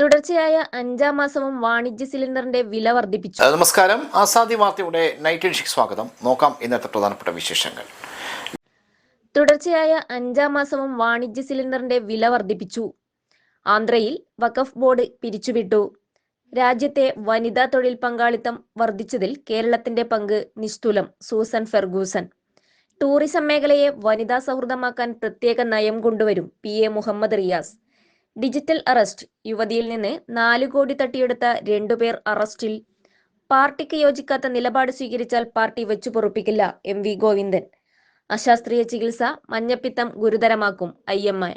തുടർച്ചയായ അഞ്ചാം മാസവും വാണിജ്യ സിലിണ്ടറിന്റെ വില വർദ്ധിപ്പിച്ചു. നമസ്കാരം. ആസാദി വാർത്തയുടെ നൈറ്റ് സ്വാഗതം. നോക്കാം ഇന്നത്തെ പ്രധാനപ്പെട്ട വിശേഷങ്ങൾ. തുടർച്ചയായ അഞ്ചാം മാസവും വാണിജ്യ സിലിണ്ടറിന്റെ വില വർദ്ധിപ്പിച്ചു. ആന്ധ്രയിൽ വഖഫ് ബോർഡ് പിരിച്ചുവിട്ടു. രാജ്യത്തെ വനിതാ തൊഴിൽ പങ്കാളിത്തം വർദ്ധിച്ചതിൽ കേരളത്തിന്റെ പങ്ക് നിസ്തുലം സൂസൻ ഫെർഗൂസൻ. ടൂറിസം മേഖലയെ വനിതാ സൗഹൃദമാക്കാൻ പ്രത്യേക നയം കൊണ്ടുവരും P A Muhammad Riyas. Digital arrest. യുവതിയിൽ നിന്ന് നാല് കോടി തട്ടിയെടുത്ത രണ്ടുപേർ അറസ്റ്റിൽ. പാർട്ടിക്ക് യോജിക്കാത്ത നിലപാട് സ്വീകരിച്ചാൽ പാർട്ടി വെച്ചു പൊറുപ്പിക്കില്ല എം വി ഗോവിന്ദൻ. അശാസ്ത്രീയ ചികിത്സ മഞ്ഞപ്പിത്തം ഗുരുതരമാക്കും ഐ എം എ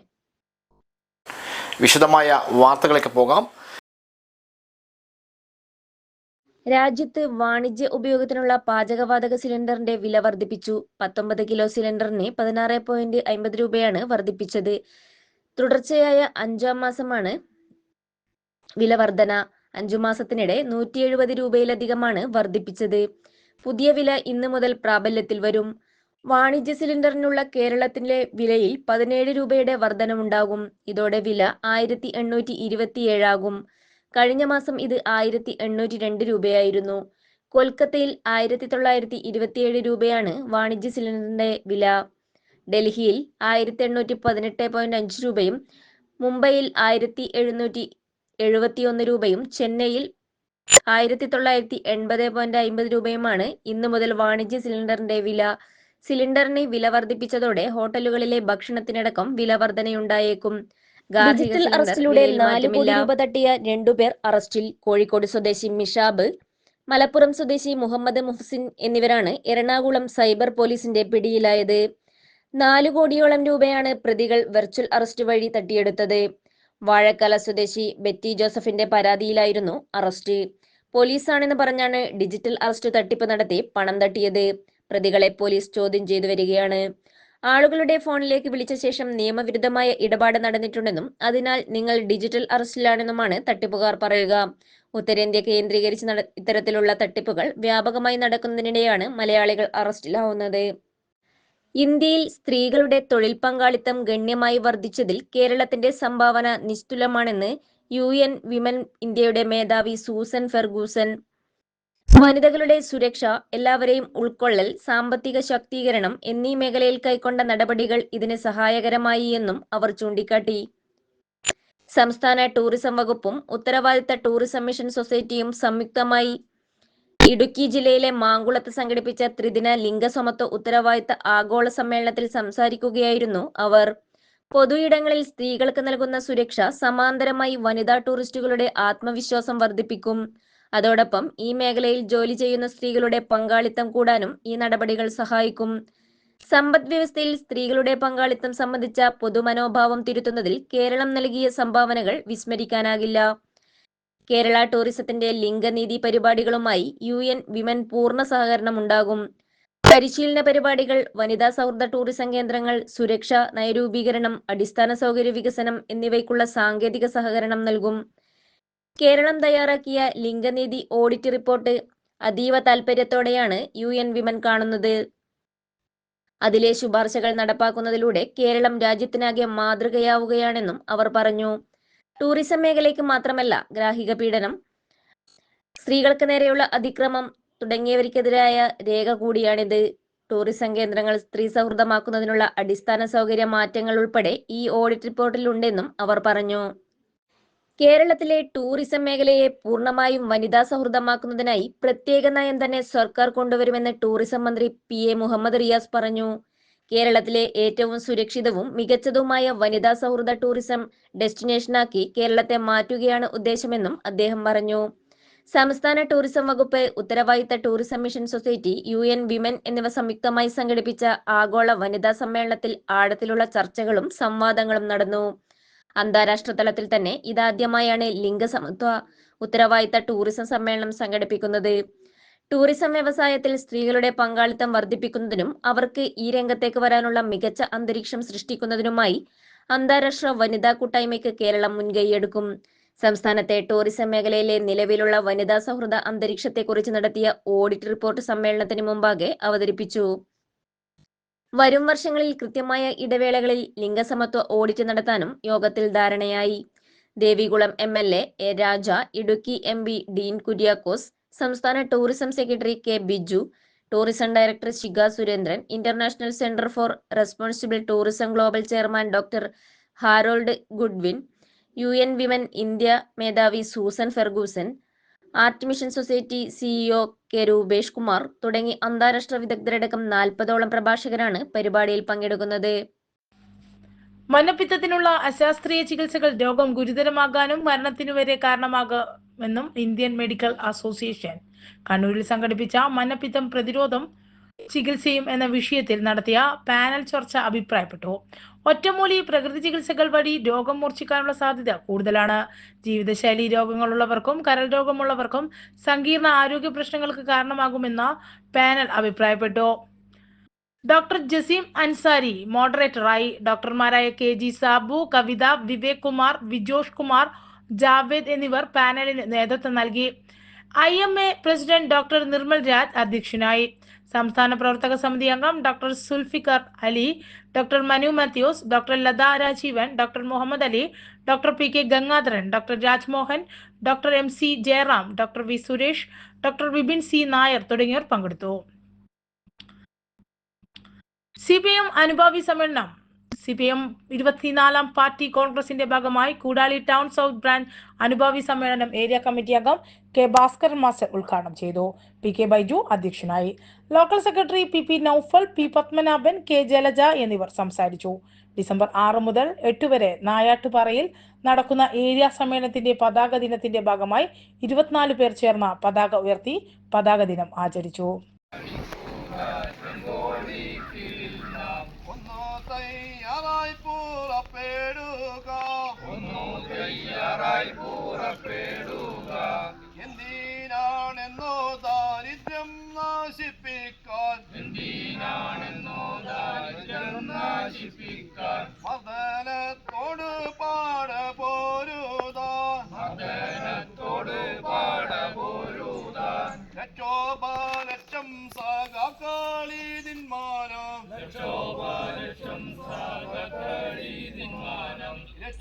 വിശദമായ വാർത്തകളൊക്കെ പോകാം. രാജ്യത്ത് വാണിജ്യ ഉപയോഗത്തിനുള്ള പാചകവാതക സിലിണ്ടറിന്റെ വില വർദ്ധിപ്പിച്ചു. പത്തൊമ്പത് കിലോ സിലിണ്ടറിന് പതിനാറ് പോയിന്റ് അമ്പത് രൂപയാണ് വർദ്ധിപ്പിച്ചത്. തുടർച്ചയായ അഞ്ചാം മാസമാണ്. വില വർധന അഞ്ചു മാസത്തിനിടെ നൂറ്റി എഴുപത് രൂപയിലധികമാണ് വർദ്ധിപ്പിച്ചത്. പുതിയ വില ഇന്ന് മുതൽ പ്രാബല്യത്തിൽ വരും. വാണിജ്യ സിലിണ്ടറിനുള്ള കേരളത്തിലെ വിലയിൽ പതിനേഴ് രൂപയുടെ വർധനമുണ്ടാകും. ഇതോടെ വില ആയിരത്തി എണ്ണൂറ്റി ഇരുപത്തിയേഴാകും കഴിഞ്ഞ മാസം ഇത് ആയിരത്തി എണ്ണൂറ്റി രണ്ട് രൂപയായിരുന്നു. കൊൽക്കത്തയിൽ ആയിരത്തി തൊള്ളായിരത്തി ഇരുപത്തിയേഴ് രൂപയാണ് വാണിജ്യ സിലിണ്ടറിന്റെ വില. ഡൽഹിയിൽ ആയിരത്തി എണ്ണൂറ്റി പതിനെട്ട് പോയിന്റ് അഞ്ച് രൂപയും മുംബൈയിൽ ആയിരത്തി എഴുന്നൂറ്റി എഴുപത്തിയൊന്ന് രൂപയും ചെന്നൈയിൽ ആയിരത്തി തൊള്ളായിരത്തി എൺപത് പോയിന്റ് അമ്പത് രൂപയുമാണ് ഇന്നു മുതൽ വാണിജ്യ സിലിണ്ടറിന്റെ വില. സിലിണ്ടറിന് വില വർദ്ധിപ്പിച്ചതോടെ ഹോട്ടലുകളിലെ ഭക്ഷണത്തിനടക്കം വില വർധനയുണ്ടായേക്കും. ഡിജിറ്റൽ അറസ്റ്റിലൂടെ നാല് കോടി രൂപ തട്ടിയ രണ്ടുപേർ അറസ്റ്റിൽ. കോഴിക്കോട് സ്വദേശി മിഷാബ് മലപ്പുറം സ്വദേശി മുഹമ്മദ് മുഹ്സിൻ എന്നിവരാണ് എറണാകുളം സൈബർ പോലീസിന്റെ പിടിയിലായത്. നാലു കോടിയോളം രൂപയാണ് പ്രതികൾ വെർച്വൽ അറസ്റ്റ് വഴി തട്ടിയെടുത്തത്. വാഴക്കല സ്വദേശി ബെറ്റി ജോസഫിന്റെ പരാതിയിലായിരുന്നു അറസ്റ്റ്. പോലീസാണെന്ന് പറഞ്ഞാണ് ഡിജിറ്റൽ അറസ്റ്റ് തട്ടിപ്പ് നടത്തി പണം തട്ടിയത്. പ്രതികളെ പോലീസ് ചോദ്യം ചെയ്തു വരികയാണ്. ആളുകളുടെ ഫോണിലേക്ക് വിളിച്ച ശേഷം നിയമവിരുദ്ധമായ ഇടപാട് നടന്നിട്ടുണ്ടെന്നും അതിനാൽ നിങ്ങൾ ഡിജിറ്റൽ അറസ്റ്റിലാണെന്നുമാണ് തട്ടിപ്പുകാർ പറയുക. ഉത്തരേന്ത്യ കേന്ദ്രീകരിച്ച് ഇത്തരത്തിലുള്ള തട്ടിപ്പുകൾ വ്യാപകമായി നടക്കുന്നതിനിടെയാണ് മലയാളികൾ അറസ്റ്റിലാവുന്നത്. ഇന്ത്യയിൽ സ്ത്രീകളുടെ തൊഴിൽ പങ്കാളിത്തം ഗണ്യമായി വർദ്ധിച്ചതിൽ കേരളത്തിന്റെ സംഭാവന നിസ്തുലമാണെന്ന് യു എൻ വിമൻ ഇന്ത്യയുടെ മേധാവി സൂസൻ ഫെർഗൂസൻ വനിതകളുടെ സുരക്ഷ എല്ലാവരെയും ഉൾക്കൊള്ളൽ സാമ്പത്തിക ശാക്തീകരണം എന്നീ മേഖലയിൽ കൈക്കൊണ്ട നടപടികൾ ഇതിന് സഹായകരമായി എന്നും അവർ ചൂണ്ടിക്കാട്ടി. സംസ്ഥാന ടൂറിസം വകുപ്പും ഉത്തരവാദിത്ത ടൂറിസം മിഷൻ സൊസൈറ്റിയും സംയുക്തമായി ഇടുക്കി ജില്ലയിലെ മാങ്കുളത്ത് സംഘടിപ്പിച്ച ത്രിദിന ലിംഗസമത്വ ഉത്തരവാദിത്ത ആഗോള സമ്മേളനത്തിൽ സംസാരിക്കുകയായിരുന്നു അവർ. പൊതുയിടങ്ങളിൽ സ്ത്രീകൾക്ക് നൽകുന്ന സുരക്ഷ സമാന്തരമായി വനിതാ ടൂറിസ്റ്റുകളുടെ ആത്മവിശ്വാസം വർദ്ധിപ്പിക്കും. അതോടൊപ്പം ഈ മേഖലയിൽ ജോലി ചെയ്യുന്ന സ്ത്രീകളുടെ പങ്കാളിത്തം കൂടാനും ഈ നടപടികൾ സഹായിക്കും. സമ്പദ് വ്യവസ്ഥയിൽ സ്ത്രീകളുടെ പങ്കാളിത്തം സംബന്ധിച്ച പൊതുമനോഭാവം തിരുത്തുന്നതിൽ കേരളം നൽകിയ സംഭാവനകൾ വിസ്മരിക്കാനാകില്ല. കേരള ടൂറിസത്തിന്റെ ലിംഗനീതി പരിപാടികളുമായി യു എൻ വിമൻ പൂർണ സഹകരണം ഉണ്ടാകും. പരിശീലന പരിപാടികൾ വനിതാ സൗഹൃദ ടൂറിസം കേന്ദ്രങ്ങൾ സുരക്ഷ നയരൂപീകരണം അടിസ്ഥാന സൗകര്യ വികസനം എന്നിവയ്ക്കുള്ള സാങ്കേതിക സഹകരണം നൽകും. കേരളം തയ്യാറാക്കിയ ലിംഗനീതി ഓഡിറ്റ് റിപ്പോർട്ട് അതീവ താൽപര്യത്തോടെയാണ് യു എൻ വിമൻ കാണുന്നത്. അതിലെ ശുപാർശകൾ നടപ്പാക്കുന്നതിലൂടെ കേരളം രാജ്യത്തിനാകെ മാതൃകയാവുകയാണെന്നും അവർ പറഞ്ഞു. ടൂറിസം മേഖലയ്ക്ക് മാത്രമല്ല ഗ്രാഹിക പീഡനം സ്ത്രീകൾക്ക് നേരെയുള്ള അതിക്രമം തുടങ്ങിയവർക്കെതിരായ രേഖ കൂടിയാണിത്. ടൂറിസം കേന്ദ്രങ്ങൾ സ്ത്രീ സൗഹൃദമാക്കുന്നതിനുള്ള അടിസ്ഥാന സൗകര്യ മാറ്റങ്ങൾ ഉൾപ്പെടെ ഈ ഓഡിറ്റ് റിപ്പോർട്ടിൽ ഉണ്ടെന്നും അവർ പറഞ്ഞു. കേരളത്തിലെ ടൂറിസം മേഖലയെ പൂർണമായും വനിതാ സൗഹൃദമാക്കുന്നതിനായി പ്രത്യേക നയം തന്നെ സർക്കാർ കൊണ്ടുവരുമെന്ന് ടൂറിസം മന്ത്രി പി എ മുഹമ്മദ് റിയാസ് പറഞ്ഞു. കേരളത്തിലെ ഏറ്റവും സുരക്ഷിതവും മികച്ചതുമായ വനിതാ സൗഹൃദ ടൂറിസം ഡെസ്റ്റിനേഷനാക്കി കേരളത്തെ മാറ്റുകയാണ് ഉദ്ദേശമെന്നും അദ്ദേഹം പറഞ്ഞു. സംസ്ഥാന ടൂറിസം വകുപ്പ് ഉത്തരവാദിത്ത tourism mission society U N women എന്നിവ സംയുക്തമായി സംഘടിപ്പിച്ച ആഗോള വനിതാ സമ്മേളനത്തിൽ ആഴത്തിലുള്ള ചർച്ചകളും സംവാദങ്ങളും നടന്നു. അന്താരാഷ്ട്ര തലത്തിൽ തന്നെ ഇതാദ്യമായാണ് ലിംഗസമത്വ ഉത്തരവാദിത്ത ടൂറിസം സമ്മേളനം സംഘടിപ്പിക്കുന്നത്. ടൂറിസം വ്യവസായത്തിൽ സ്ത്രീകളുടെ പങ്കാളിത്തം വർദ്ധിപ്പിക്കുന്നതിനും അവർക്ക് ഈ രംഗത്തേക്ക് വരാനുള്ള മികച്ച അന്തരീക്ഷം സൃഷ്ടിക്കുന്നതിനുമായി അന്താരാഷ്ട്ര വനിതാ കൂട്ടായ്മയ്ക്ക് കേരളം മുൻകൈയെടുക്കും. സംസ്ഥാനത്തെ ടൂറിസം മേഖലയിലെ നിലവിലുള്ള വനിതാ സൗഹൃദ അന്തരീക്ഷത്തെക്കുറിച്ച് നടത്തിയ ഓഡിറ്റ് റിപ്പോർട്ട് സമ്മേളനത്തിന് മുമ്പാകെ അവതരിപ്പിച്ചു. വരും വർഷങ്ങളിൽ കൃത്യമായ ഇടവേളകളിൽ ലിംഗസമത്വ ഓഡിറ്റ് നടത്താനും യോഗത്തിൽ ധാരണയായി. Devikulam M L A Raja Idukki M P Dean Kuriakose സംസ്ഥാന tourism secretary K Biju tourism director Shikha Surendran international centre for responsible tourism global chairman doctor Harold Goodwin U N women India മേധാവി Susan Ferguson art mission society CEO K Rupesh Kumar തുടങ്ങി അന്താരാഷ്ട്ര വിദഗ്ധരടക്കം നാൽപ്പതോളം പ്രഭാഷകരാണ് പരിപാടിയിൽ പങ്കെടുക്കുന്നത്. മഞ്ഞപ്പിത്തത്തിനുള്ള അശാസ്ത്രീയ ചികിത്സകൾ രോഗം ഗുരുതരമാകാനും മരണത്തിനു വരെ കാരണമാകുമെന്നും ഇന്ത്യൻ മെഡിക്കൽ അസോസിയേഷൻ കണ്ണൂരിൽ സംഘടിപ്പിച്ച മഞ്ഞപ്പിത്തം പ്രതിരോധം ചികിത്സയും എന്ന വിഷയത്തിൽ നടത്തിയ പാനൽ ചർച്ച അഭിപ്രായപ്പെട്ടു. ഒറ്റമൂലി പ്രകൃതി ചികിത്സകൾ വഴി രോഗം മൂർച്ഛിക്കാനുള്ള സാധ്യത കൂടുതലാണ്. ജീവിതശൈലി രോഗങ്ങളുള്ളവർക്കും കരൾ രോഗമുള്ളവർക്കും സങ്കീർണ ആരോഗ്യ പ്രശ്നങ്ങൾക്ക് കാരണമാകുമെന്ന പാനൽ അഭിപ്രായപ്പെട്ടു. ഡോക്ടർ ജസീം അൻസാരി മോഡറേറ്ററായി. ഡോക്ടർമാരായ കെ ജി സാബു കവിത വിവേക് കുമാർ വിജോഷ് കുമാർ ജാവേദ് എന്നിവർ പാനലിന് നേതൃത്വം നൽകി. I M A president doctor Nirmal Raj അധ്യക്ഷനായി. സംസ്ഥാന പ്രവർത്തക സമിതി അംഗം doctor Sulfikar Ali doctor Manu Mathews doctor Latha Rajeevan doctor Muhammad Ali doctor P K Gangadharan doctor Rajmohan doctor M C Jayaram doctor V Suresh doctor Vipin C Nair തുടങ്ങിയവർ പങ്കെടുത്തു. C P M അനുഭാവി സമ്മേളനം C P M ഇരുപത്തിനാലാം party കോൺഗ്രസിന്റെ ഭാഗമായി Koodali town south branch അനുഭാവി സമ്മേളനം area committee അംഗം കെ ഭാസ്കർ മാസ്റ്റർ ഉദ്ഘാടനം ചെയ്തു. പി കെ ബൈജു അധ്യക്ഷനായി. Local secretary P P Noufal P Padmanabhan K Jalaja എന്നിവർ സംസാരിച്ചു. ഡിസംബർ ആറ് മുതൽ എട്ട് വരെ നായാട്ടുപാറയിൽ നടക്കുന്ന ഏരിയ സമ്മേളനത്തിന്റെ പതാക ദിനത്തിന്റെ ഭാഗമായി ഇരുപത്തിനാല് പേർ ചേർന്ന പതാക ഉയർത്തി പതാക ദിനം ആചരിച്ചു. പുറപ്പെടുക ഒന്നു തയ്യാറായി പുറപ്പെടുക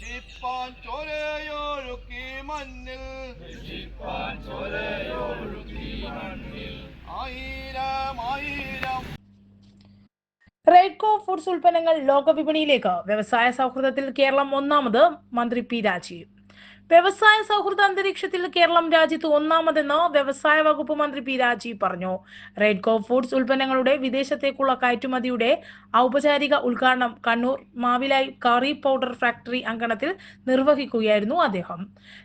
രക്ഷിപ്പാൻ ചോരയൊഴുക്കി മണ്ണിൽ. രക്ഷിപ്പാൻ ചോരയൊഴുക്കി മണ്ണിൽ. ആയിരം ആയിരം. റെഡ്കോ ഫുഡ്സ് ഉൽപ്പന്നങ്ങൾ ലോകവിപണിയിലേക്ക് വ്യവസായ സൗഹൃദത്തിൽ കേരളം ഒന്നാമത്. മന്ത്രി പി രാജീവ്. വ്യവസായ സൗഹൃദ അന്തരീക്ഷത്തിൽ കേരളം രാജ്യത്ത് ഒന്നാമതെന്ന് വ്യവസായ വകുപ്പ് മന്ത്രി പി രാജീവ് പറഞ്ഞു. റെഡ്കോ ഫുഡ്സ് ഉൽപ്പന്നങ്ങളുടെ വിദേശത്തേക്കുള്ള കയറ്റുമതിയുടെ ഔപചാരിക ഉദ്ഘാടനം Kannur Mavilayi curry powder factory അങ്കണത്തിൽ നിർവഹിക്കുകയായിരുന്നു അദ്ദേഹം.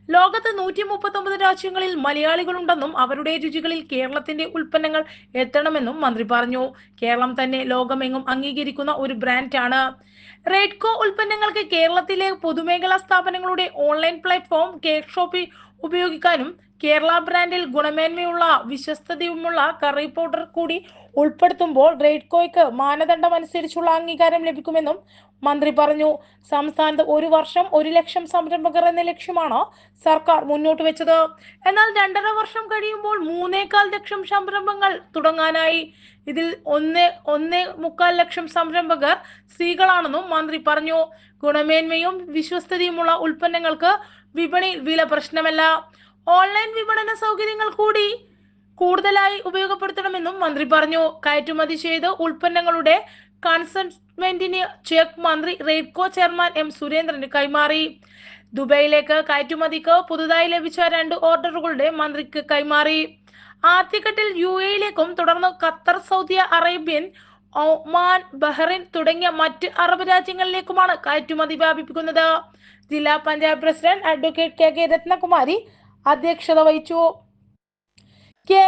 ലോകത്ത് നൂറ്റി മുപ്പത്തൊമ്പത് രാജ്യങ്ങളിൽ മലയാളികളുണ്ടെന്നും അവരുടെ രുചികളിൽ കേരളത്തിന്റെ ഉൽപ്പന്നങ്ങൾ എത്തണമെന്നും മന്ത്രി പറഞ്ഞു. കേരളം തന്നെ ലോകമെങ്ങും അംഗീകരിക്കുന്ന ഒരു ബ്രാൻഡാണ്. റെഡ്കോ ഉൽപ്പന്നങ്ങൾക്ക് കേരളത്തിലെ പൊതുമേഖലാ സ്ഥാപനങ്ങളുടെ ഓൺലൈൻ പ്ലാറ്റ്ഫോം കേക്ക് ഷോപ്പിൽ ഉപയോഗിക്കാനും കേരള ബ്രാൻഡിൽ ഗുണമേന്മയുള്ള വിശ്വസ്തതയുമുള്ള കറി പൗഡർ കൂടി ഉൾപ്പെടുത്തുമ്പോൾ റെയ്ഡ്കോയ്ക്ക് മാനദണ്ഡം അനുസരിച്ചുള്ള അംഗീകാരം ലഭിക്കുമെന്നും മന്ത്രി പറഞ്ഞു. സംസ്ഥാനത്ത് ഒരു വർഷം ഒരു ലക്ഷം സംരംഭകർ എന്ന ലക്ഷ്യമാണ് സർക്കാർ മുന്നോട്ട് വെച്ചത്. എന്നാൽ രണ്ടര വർഷം കഴിയുമ്പോൾ മൂന്നേകാൽ ലക്ഷം സംരംഭങ്ങൾ തുടങ്ങാനായി. ഇതിൽ ഒന്ന് ഒന്നേ മുക്കാൽ ലക്ഷം സംരംഭകർ സ്ത്രീകളാണെന്നും മന്ത്രി പറഞ്ഞു. ഗുണമേന്മയും വിശ്വസ്തതയുമുള്ള ഉൽപ്പന്നങ്ങൾക്ക് വിപണിയിൽ വില പ്രശ്നമല്ല. ഓൺലൈൻ വിപണന സൗകര്യങ്ങൾ കൂടി കൂടുതലായി ഉപയോഗപ്പെടുത്തണമെന്നും മന്ത്രി പറഞ്ഞു. കയറ്റുമതി ചെയ്ത് ഉൽപ്പന്നങ്ങളുടെ കൺസൺമെന്റിന് ചെക്ക് മന്ത്രി റേപ്കോ ചെയർമാൻ എം സുരേന്ദ്രന് കൈമാറി. ദുബൈയിലേക്ക് കയറ്റുമതിക്ക് പുതുതായി ലഭിച്ച രണ്ട് ഓർഡറുകളുടെ മന്ത്രിക്ക് കൈമാറി. ആദ്യഘട്ടിൽ യു എയിലേക്കും തുടർന്ന് Qatar Saudi Arabian Oman Bahrain തുടങ്ങിയ മറ്റ് അറബ് രാജ്യങ്ങളിലേക്കുമാണ് കയറ്റുമതി വ്യാപിപ്പിക്കുന്നത്. ജില്ലാ panchayat president advocate K K Ratnakumari അധ്യക്ഷത വഹിച്ചു. കെ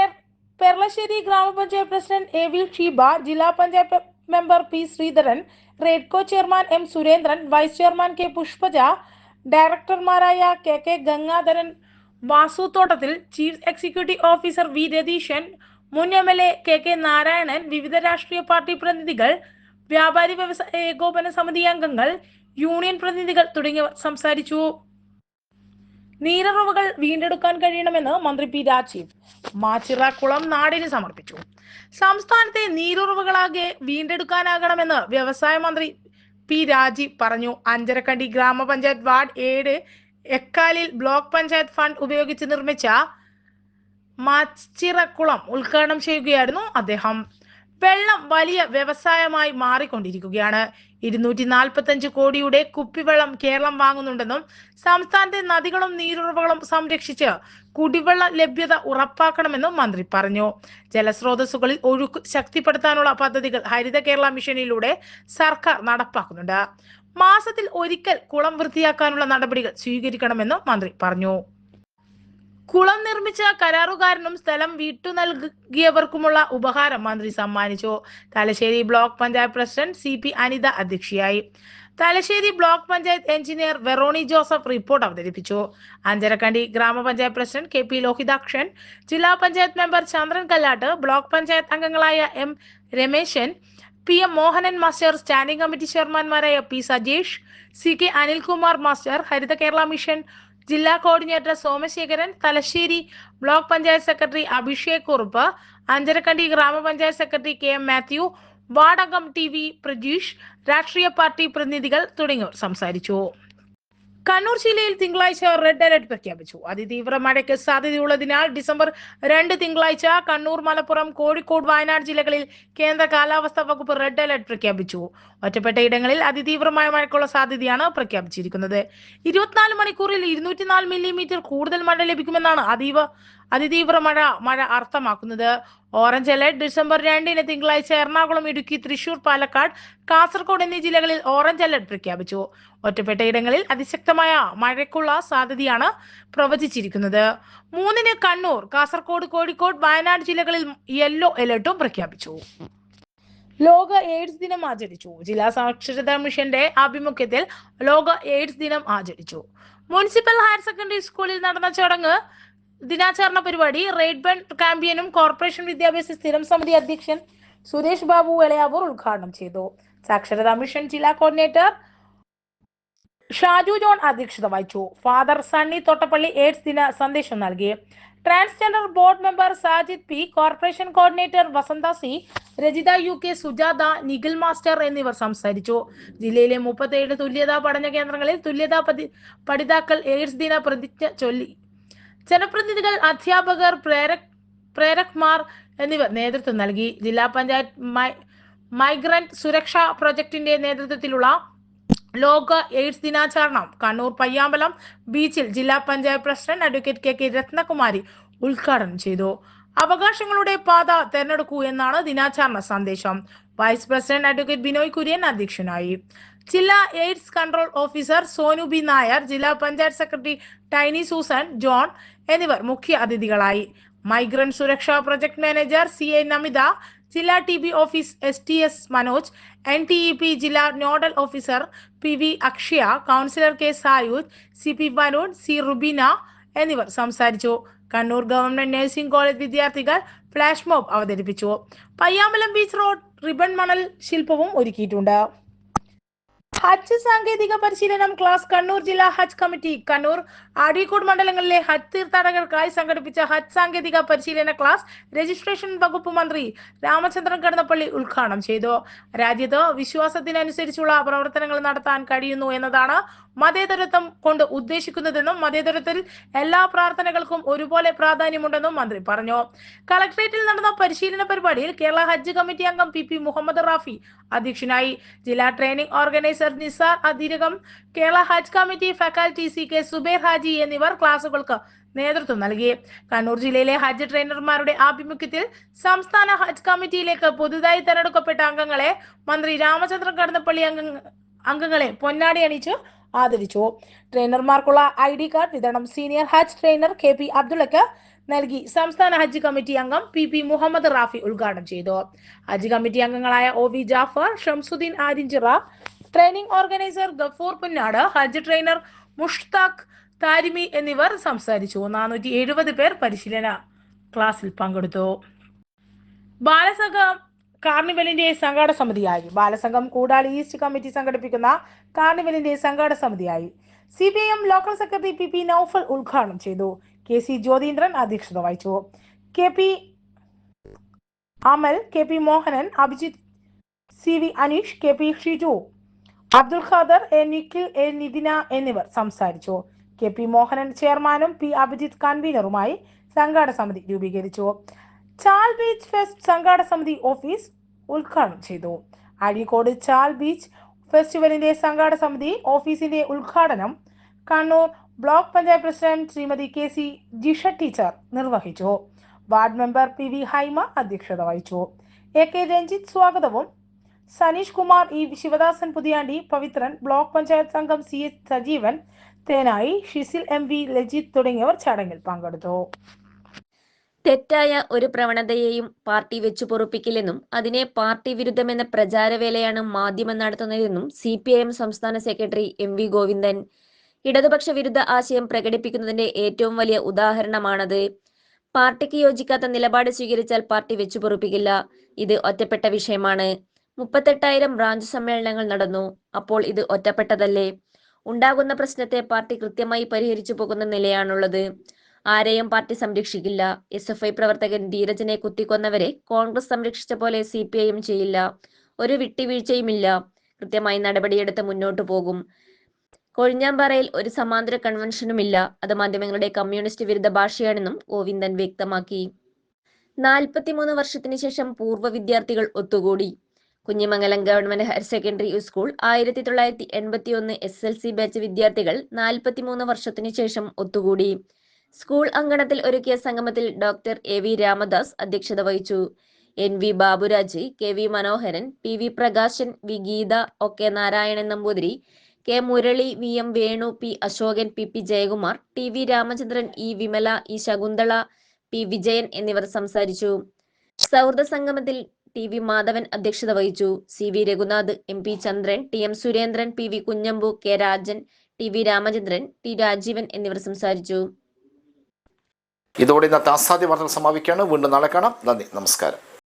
പെർളശ്ശേരി ഗ്രാമപഞ്ചായത്ത് പ്രസിഡന്റ് എ വി ഷീബ ജില്ലാ panchayat member P Sreedharan Redco chairman M Surendran vice chairman K Pushpaja ഡയറക്ടർമാരായ K K Gangadharan Vasuthottathil chief executive officer V Ratheeshan മുൻ M L A K K Narayanan വിവിധ രാഷ്ട്രീയ party പ്രതിനിധികൾ വ്യാപാരി വ്യവസായ ഏകോപന സമിതി അംഗങ്ങൾ യൂണിയൻ പ്രതിനിധികൾ തുടങ്ങിയവർ സംസാരിച്ചു. നീരറവുകൾ വീണ്ടെടുക്കാൻ കഴിയണമെന്ന് മന്ത്രി പി രാജീവ് മാച്ചിറക്കുളം നാടിന് സമർപ്പിച്ചു. സംസ്ഥാനത്തെ നീരുറവുകളാകെ വീണ്ടെടുക്കാനാകണമെന്ന് വ്യവസായ മന്ത്രി പി രാജീവ് പറഞ്ഞു. അഞ്ചരക്കണ്ടി ഗ്രാമപഞ്ചായത്ത് വാർഡ് ഏഴ് എക്കാലിൽ ബ്ലോക്ക് പഞ്ചായത്ത് ഫണ്ട് ഉപയോഗിച്ച് നിർമ്മിച്ച മാച്ചിറക്കുളം ഉദ്ഘാടനം ചെയ്യുകയായിരുന്നു അദ്ദേഹം. വെള്ളം വലിയ വ്യവസായമായി മാറിക്കൊണ്ടിരിക്കുകയാണ്. ഇരുന്നൂറ്റി നാൽപ്പത്തഞ്ച് കോടിയുടെ കുപ്പിവെള്ളം കേരളം വാങ്ങുന്നുണ്ടെന്നും സംസ്ഥാനത്തെ നദികളും നീരുറവകളും സംരക്ഷിച്ച് കുടിവെള്ള ലഭ്യത ഉറപ്പാക്കണമെന്നും മന്ത്രി പറഞ്ഞു. ജലസ്രോതസ്സുകളിൽ ഒഴുക്ക് ശക്തിപ്പെടുത്താനുള്ള പദ്ധതികൾ ഹരിത കേരള മിഷനിലൂടെ സർക്കാർ നടപ്പാക്കുന്നുണ്ട്. മാസത്തിൽ ഒരിക്കൽ കുളം വൃത്തിയാക്കാനുള്ള നടപടികൾ സ്വീകരിക്കണമെന്നും മന്ത്രി പറഞ്ഞു. കുളം നിർമ്മിച്ച കരാറുകാരനും സ്ഥലം വിട്ടു നൽകിയവർക്കുമുള്ള ഉപഹാരം മന്ത്രി സമ്മാനിച്ചു. Thalassery block panchayat president C P Anitha അധ്യക്ഷയായി. Thalassery block panchayat engineer Veroni Joseph report അവതരിപ്പിച്ചു. Anjarakandy grama panchayat president K P Lohithakshan ജില്ലാ പഞ്ചായത്ത് മെമ്പർ ചന്ദ്രൻ കല്ലാട്ട് ബ്ലോക്ക് പഞ്ചായത്ത് അംഗങ്ങളായ M Rameshan P M Mohanan master standing committee ചെയർമാൻമാരായ P Sajesh C K Anilkumar master Haritha Kerala mission ജില്ലാ coordinator Somasekharan Thalassery block panchayat secretary Abhishek Kurup Anjarakandy grama panchayat secretary K M Mathew വാർഡംഗം T V Prajeesh രാഷ്ട്രീയ party പ്രതിനിധികൾ തുടങ്ങിയവർ സംസാരിച്ചു. കണ്ണൂർ ജില്ലയിൽ തിങ്കളാഴ്ച red alert പ്രഖ്യാപിച്ചു. അതിതീവ്ര മഴയ്ക്ക് സാധ്യതയുള്ളതിനാൽ ഡിസംബർ രണ്ട് തിങ്കളാഴ്ച കണ്ണൂർ മലപ്പുറം കോഴിക്കോട് വയനാട് ജില്ലകളിൽ കേന്ദ്ര കാലാവസ്ഥാ വകുപ്പ് റെഡ് അലർട്ട് പ്രഖ്യാപിച്ചു. ഒറ്റപ്പെട്ട ഇടങ്ങളിൽ അതിതീവ്രമായ മഴയ്ക്കുള്ള സാധ്യതയാണ് പ്രഖ്യാപിച്ചിരിക്കുന്നത്. ഇരുപത്തിനാല് മണിക്കൂറിൽ ഇരുന്നൂറ്റിനാല് മില്ലിമീറ്റർ കൂടുതൽ മഴ ലഭിക്കുമെന്നാണ് അതീവ അതിതീവ്ര മഴ മഴ അർത്ഥമാക്കുന്നത്. ഓറഞ്ച് അലേർട്ട് ഡിസംബർ രണ്ടിന് തിങ്കളാഴ്ച എറണാകുളം ഇടുക്കി തൃശൂർ പാലക്കാട് കാസർഗോഡ് എന്നീ ജില്ലകളിൽ ഓറഞ്ച് അലേർട്ട് പ്രഖ്യാപിച്ചു. ഒറ്റപ്പെട്ട ഇടങ്ങളിൽ അതിശക്തമായ മഴയ്ക്കുള്ള സാധ്യതയാണ് പ്രവചിച്ചിരിക്കുന്നത്. മൂന്നിന് കണ്ണൂർ കാസർഗോഡ് കോഴിക്കോട് വയനാട് ജില്ലകളിൽ യെല്ലോ അലേർട്ടും പ്രഖ്യാപിച്ചു. ലോക എയ്ഡ്സ് ദിനം ആചരിച്ചു. ജില്ലാ സാക്ഷരതാ മിഷന്റെ ആഭിമുഖ്യത്തിൽ ലോക എയ്ഡ്സ് ദിനം ആചരിച്ചു. മുനിസിപ്പൽ ഹയർ സെക്കൻഡറി സ്കൂളിൽ നടന്ന ചടങ്ങ് ദിനാചരണ പരിപാടി റെയ്ഡ്ബൺ കാമ്പിയനും കോർപ്പറേഷൻ വിദ്യാഭ്യാസ സ്ഥിരം സമിതി അധ്യക്ഷൻ സുരേഷ് ബാബു വെളയാവൂർ ഉദ്ഘാടനം ചെയ്തു. സാക്ഷരതാ മിഷൻ ജില്ലാ കോർഡിനേറ്റർ ഷാജു ജോൺ അധ്യക്ഷത വഹിച്ചു. ഫാദർ സണ്ണി തോട്ടപ്പള്ളി എയ്ഡ്സ് ദിന സന്ദേശം നൽകി. Transgender board member Sajid P corporation coordinator Vasantha C Rajitha U K Sujatha Nikhil master എന്നിവർ സംസാരിച്ചു. ജില്ലയിലെ മുപ്പത്തേഴ് തുല്യതാ പഠന കേന്ദ്രങ്ങളിൽ തുല്യതാ പഠിതാക്കൾ എയ്ഡ്സ് ദിന പ്രതിജ്ഞ ചൊല്ലി ജനപ്രതിനിധികൾ അധ്യാപകർ പ്രേരക് പ്രേരക്മാർ എന്നിവർ നേതൃത്വം നൽകി. ജില്ലാ പഞ്ചായത്ത് മൈഗ്രന്റ് സുരക്ഷാ പ്രൊജക്ടിന്റെ നേതൃത്വത്തിലുള്ള ലോക എയ്ഡ്സ് ദിനാചരണം കണ്ണൂർ പയ്യാമ്പലം ബീച്ചിൽ ജില്ലാ panchayat president advocate K K Ratnakumari ഉദ്ഘാടനം ചെയ്തു. അവകാശങ്ങളുടെ പാത തെരഞ്ഞെടുക്കൂ എന്നാണ് ദിനാചരണ സന്ദേശം. Vice president advocate Binoy Kurian അധ്യക്ഷനായി. ജില്ലാ AIDS control officer Sonu B Nair ജില്ലാ panchayat secretary tiny Susan John എന്നിവർ മുഖ്യ അതിഥികളായി. Migrant Suraksha project manager C A Namitha ജില്ലാ T B office S T S Manoj N T E P ജില്ലാ nodal officer P V Akshaya counsellor K Sayud C P Varun C Rubina എന്നിവർ സംസാരിച്ചു. Kannur government nursing college വിദ്യാർത്ഥികൾ flash mob അവതരിപ്പിച്ചു. Payyambalam beach road ribbon മണൽ ശില്പവും ഒരുക്കിയിട്ടുണ്ട്. ഹജ്ജ് സാങ്കേതിക പരിശീലനം class Kannur ജില്ലാ ഹജ്ജ് കമ്മിറ്റി കണ്ണൂർ അഴീക്കോട് മണ്ഡലങ്ങളിലെ ഹജ്ജ് തീർത്ഥാടകർക്കായി സംഘടിപ്പിച്ച ഹജ്ജ് സാങ്കേതിക പരിശീലന ക്ലാസ് രജിസ്ട്രേഷൻ വകുപ്പ് മന്ത്രി രാമചന്ദ്രൻ കടന്നപ്പള്ളി ഉദ്ഘാടനം ചെയ്തു. രാജ്യത്ത് വിശ്വാസത്തിനനുസരിച്ചുള്ള പ്രവർത്തനങ്ങൾ നടത്താൻ കഴിയുന്നു എന്നതാണ് മതേതരത്വം കൊണ്ട് ഉദ്ദേശിക്കുന്നതെന്നും മതേതരത്തിൽ എല്ലാ പ്രാർത്ഥനകൾക്കും ഒരുപോലെ പ്രാധാന്യമുണ്ടെന്നും മന്ത്രി പറഞ്ഞു. കളക്ടറേറ്റിൽ നടന്ന പരിശീലന പരിപാടിയിൽ കേരള ഹജ്ജ് കമ്മിറ്റി അംഗം പി പി മുഹമ്മദ് റാഫി അധ്യക്ഷനായി. ജില്ലാ training organiser Nisar Athirakam Kerala Hajj committee faculty C K Subair Haji എന്നിവർ ക്ലാസുകൾക്ക് നേതൃത്വം നൽകി. കണ്ണൂർ ജില്ലയിലെ ഹജ്ജ് ട്രെയിനർമാരുടെ ആഭിമുഖ്യത്തിൽ സംസ്ഥാന ഹജ്ജ് കമ്മിറ്റിയിലേക്ക് പുതുതായി തെരഞ്ഞെടുക്കപ്പെട്ട അംഗങ്ങളെ മന്ത്രി രാമചന്ദ്രൻ കടന്നപ്പള്ളി അംഗ അംഗങ്ങളെ പൊന്നാടി അണിച്ചു ആദരിച്ചു. ട്രെയിനർമാർക്കുള്ള ഐ ഡി കാർഡ് വിതരണം senior Hajj trainer K P അബ്ദുള്ളക്ക് നൽകി സംസ്ഥാന ഹജ്ജ് കമ്മിറ്റി അംഗം പി പി മുഹമ്മദ് റാഫി ഉദ്ഘാടനം ചെയ്തു. ഹജ്ജ് കമ്മിറ്റി അംഗങ്ങളായ O V Jafar Shamsuddin Arinchira training organiser Gafoor Punnad Hajj trainer Mushtaq Tharimi എന്നിവർ സംസാരിച്ചു. നാനൂറ്റി എഴുപത് പേർ പരിശീലന ക്ലാസ്സിൽ പങ്കെടുത്തു. ബാലസംഘം കാർണിവലിന്റെ സംഘാട സമിതിയായി. ബാലസംഘം കൂടാളി ഈസ്റ്റ് കമ്മിറ്റി സംഘടിപ്പിക്കുന്ന കാർണിവലിന്റെ സംഘാട സമിതിയായി. C P M local secretary P P Noufal ഉദ്ഘാടനം ചെയ്തു. കെ സി ജ്യോതീന്ദ്രൻ അധ്യക്ഷത വഹിച്ചു. K P Amal K P Mohanan Abhijith C V Aneesh K P Shiju Abdul Khader A Nikhil A Nithina എന്നിവർ സംസാരിച്ചു. K P Mohanan ചെയർമാനും P Abhijith കൺവീനറുമായി സംഘാടക സമിതി രൂപീകരിച്ചു. ചാൽ ബീച്ച് ഫെസ്റ്റ് സംഘാടക സമിതി ഓഫീസ് ഉദ്ഘാടനം ചെയ്തു. അഴീക്കോട് ചാൽ ബീച്ച് ഫെസ്റ്റിവലിന്റെ സംഘാടക സമിതി ഓഫീസിന്റെ ഉദ്ഘാടനം Kannur block panchayat president Shrimati K C Jisha teacher നിർവഹിച്ചു. Ward member P V Haima അധ്യക്ഷത വഹിച്ചു. എ കെ രഞ്ജിത്ത് സ്വാഗതവും സനീഷ് കുമാർ ഇ ശിവദാസൻ പുതിയാണ്ടി പവിത്രൻ ബ്ലോക്ക് പഞ്ചായത്ത് അംഗം C H Sajeevan Thenayi Shisil M V Lajith തുടങ്ങിയവർ ചടങ്ങിൽ പങ്കെടുത്തു. തെറ്റായ ഒരു പ്രവണതയെയും പാർട്ടി വെച്ചു പൊറുപ്പിക്കില്ലെന്നും അതിനെ പാർട്ടി വിരുദ്ധമെന്ന പ്രചാരവേലയാണ് മാധ്യമം നടത്തുന്നതെന്നും സി പി ഐ എം സംസ്ഥാന സെക്രട്ടറി എം വി ഗോവിന്ദൻ. ഇടതുപക്ഷ വിരുദ്ധ ആശയം പ്രകടിപ്പിക്കുന്നതിന്റെ ഏറ്റവും വലിയ ഉദാഹരണമാണത്. പാർട്ടിക്ക് യോജിക്കാത്ത നിലപാട് സ്വീകരിച്ചാൽ പാർട്ടി വെച്ചു പൊറുപ്പിക്കില്ല. ഇത് ഒറ്റപ്പെട്ട വിഷയമാണ്. മുപ്പത്തെട്ടായിരം ബ്രാഞ്ച് സമ്മേളനങ്ങൾ നടന്നു. അപ്പോൾ ഇത് ഒറ്റപ്പെട്ടതല്ലേ? ഉണ്ടാകുന്ന പ്രശ്നത്തെ പാർട്ടി കൃത്യമായി പരിഹരിച്ചു പോകുന്ന നിലയാണുള്ളത്. ആരെയും പാർട്ടി സംരക്ഷിക്കില്ല. എസ് എഫ് ഐ പ്രവർത്തകൻ ധീരജനെ കുത്തിക്കൊന്നവരെ കോൺഗ്രസ് സംരക്ഷിച്ച പോലെ സി പി ഐയും ചെയ്യില്ല. ഒരു വിട്ടുവീഴ്ചയുമില്ല. കൃത്യമായി നടപടിയെടുത്ത് മുന്നോട്ടു പോകും. കൊഴിഞ്ഞാമ്പാറയിൽ ഒരു സമാന്തര കൺവെൻഷനുമില്ല. അത് മാധ്യമങ്ങളുടെ കമ്മ്യൂണിസ്റ്റ് വിരുദ്ധ ഭാഷയാണെന്നും ഗോവിന്ദൻ വ്യക്തമാക്കി. നാൽപ്പത്തിമൂന്ന് വർഷത്തിന് ശേഷം പൂർവ വിദ്യാർത്ഥികൾ ഒത്തുകൂടി. Kunjimangalam government higher secondary school ആയിരത്തി തൊള്ളായിരത്തി എൺപത്തി ഒന്ന് എസ് എൽ സി ബാച്ച് വിദ്യാർത്ഥികൾ നാൽപ്പത്തിമൂന്ന് വർഷത്തിനു ശേഷം ഒത്തുകൂടി. സ്കൂൾ അങ്കണത്തിൽ ഒരുക്കിയ സംഗമത്തിൽ ഡോക്ടർ എ വി രാമദാസ് അധ്യക്ഷത വഹിച്ചു. N V Baburaj K V Manoharan P V Prakashan V Geetha O K Narayanan Namboothiri K Murali V M Venu P Ashokan P P Jayakumar T V Ramachandran E Vimala E Shakuntala P Vijayan എന്നിവർ സംസാരിച്ചു. സൗഹൃദ സംഗമത്തിൽ T V Madhavan അധ്യക്ഷത വഹിച്ചു. C V Raghunath M P Chandran T M Surendran P V Kunhambu K Rajan T V Ramachandran T Rajeevan എന്നിവർ സംസാരിച്ചു. ഇതോടെ ഇന്നത്തെ അസാധ്യ വാർത്തകൾ സമാപിക്കുകയാണ്. വീണ്ടും നാളെ കാണാം. നന്ദി. നമസ്കാരം.